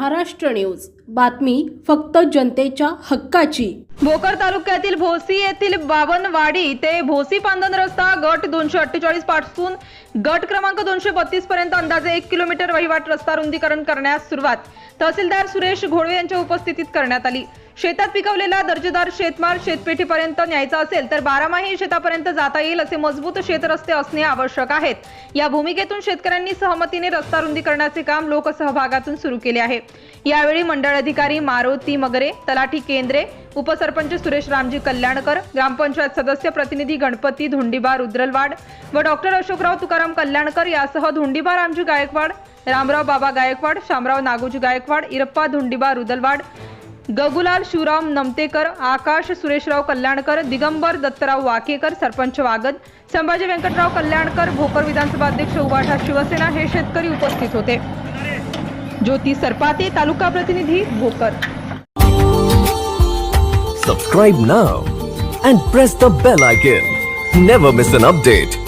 Maharashtra news. बातमी फक्त जनतेच्या हक्काची. भोकर तालुक्यातील भोसी येथील बावनवाडी ते भोसी पांदन रस्ता गट दोनशे अठ्ठेचाळीसपासून गट क्रमांक दोनशे बत्तीस पर्यंत अंदाजे एक किलोमीटर वहिवाट रस्ता रुंदीकरण करण्यास सुरुवात. तहसीलदार सुरेश घोडवे यांच्या उपस्थितीत करण्यात आली. शेतात पिकवलेला दर्जेदार शेतमाल शेतपेठीपर्यंत न्यायचा असेल तर बारामाही शेतापर्यंत जाता येईल असे मजबूत शेतरस्ते असणे आवश्यक आहेत. या भूमिकेतून शेतकऱ्यांनी सहमतीने रस्ता रुंदीकरणाचे काम लोकसहभागातून सुरू केले आहे. यावेळी मंडळ अधिकारी मारुती मगरे तलाठी केंद्रे उपसरपंच सुरेश रामजी कल्याणकर ग्रामपंचायत सदस्य प्रतिनिधी गणपती धुंडीबा रुद्रलवाड व डॉक्टर अशोकराव तुकाराम कल्याणकर यासह धुंडीबा रामजी गायकवाड रामराव बाबा गायकवाड शामराव नागोजी गायकवाड इरप्पा धुंडीबा रुदलवाड गगुलाल शिवराम नमतेकर आकाश सुरेशराव कल्याणकर दिगंबर दत्तराव वाकेकर सरपंच वागद संभाजी व्यंकटराव कल्याणकर भोकर विधानसभा अध्यक्ष उभाठा शिवसेना हे शेतकरी उपस्थित होते. ज्योती सरपाते तालुका प्रतिनिधी Bhokar Subscribe now and press the bell icon. Never miss an update.